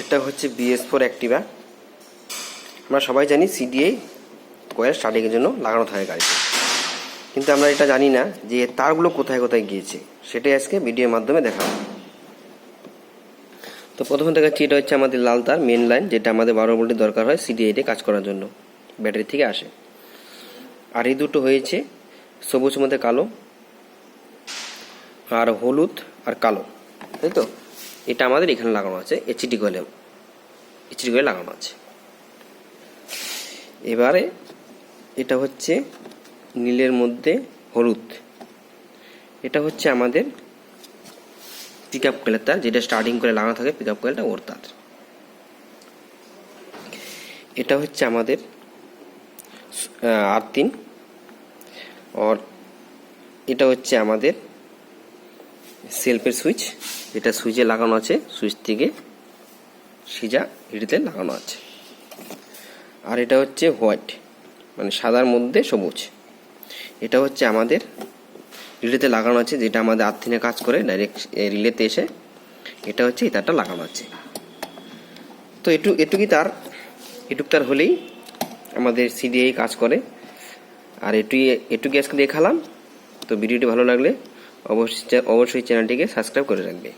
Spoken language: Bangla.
এটা হচ্ছে বিএস ফোর অ্যাক্টিভা আমরা সবাই জানি সিডিআই কয়েল স্টার্টিংয়ের জন্য লাগানো থাকে গাড়িতে। কিন্তু আমরা এটা জানি না যে তারগুলো কোথায় কোথায় গিয়েছে। সেটাই আজকে ভিডিওর মাধ্যমে দেখাবো। তো প্রথমে দেখাচ্ছি, এটা হচ্ছে আমাদের লাল তার মেন লাইন যেটা আমাদের বারো ভোল্টের দরকার হয় সিডিআইতে কাজ করার জন্য। ব্যাটারি থেকে আসে। আর এই দুটো হয়েছে সবুজ, মধ্যে কালো, আর হলুদ, আর কালো। তাই তো? এটা আমাদের এখানে লাগানো আছে এইচডি কোয়েলে এইচডি কোয়েলে লাগানো আছে। এবারে এটা হচ্ছে নীলের মধ্যে হলুদ। এটা হচ্ছে আমাদের পিক আপ কোয়েলের তার, যেটা স্টার্টিং করে লাগানো থাকে পিক আপ কোয়েলটা ওর তার। এটা হচ্ছে আমাদের আর তিন। আর এটা হচ্ছে আমাদের সেলফের সুইচ, যেটা সুইচে লাগানো আছে, সুইচ থেকে সিজা হিটিতে লাগানো আছে। আর এটা হচ্ছে হোয়াইট মানে সাদার মধ্যে সবুজ। এটা হচ্ছে আমাদের রিলেতে লাগানো আছে, যেটা আমাদের আর্থিনে কাজ করে ডাইরেক্ট রিলেতে এসে এটা হচ্ছে এই তারটা লাগানো আছে। তো এটু, এটুকুই তার, এটুক তার হলেই আমাদের সিডিআই কাজ করে। আর এটুই এটুকু আজকে দেখালাম। তো ভিডিওটি ভালো লাগলে অবশ্যই অবশ্যই চ্যানেলটিকে সাবস্ক্রাইব করে রাখবে।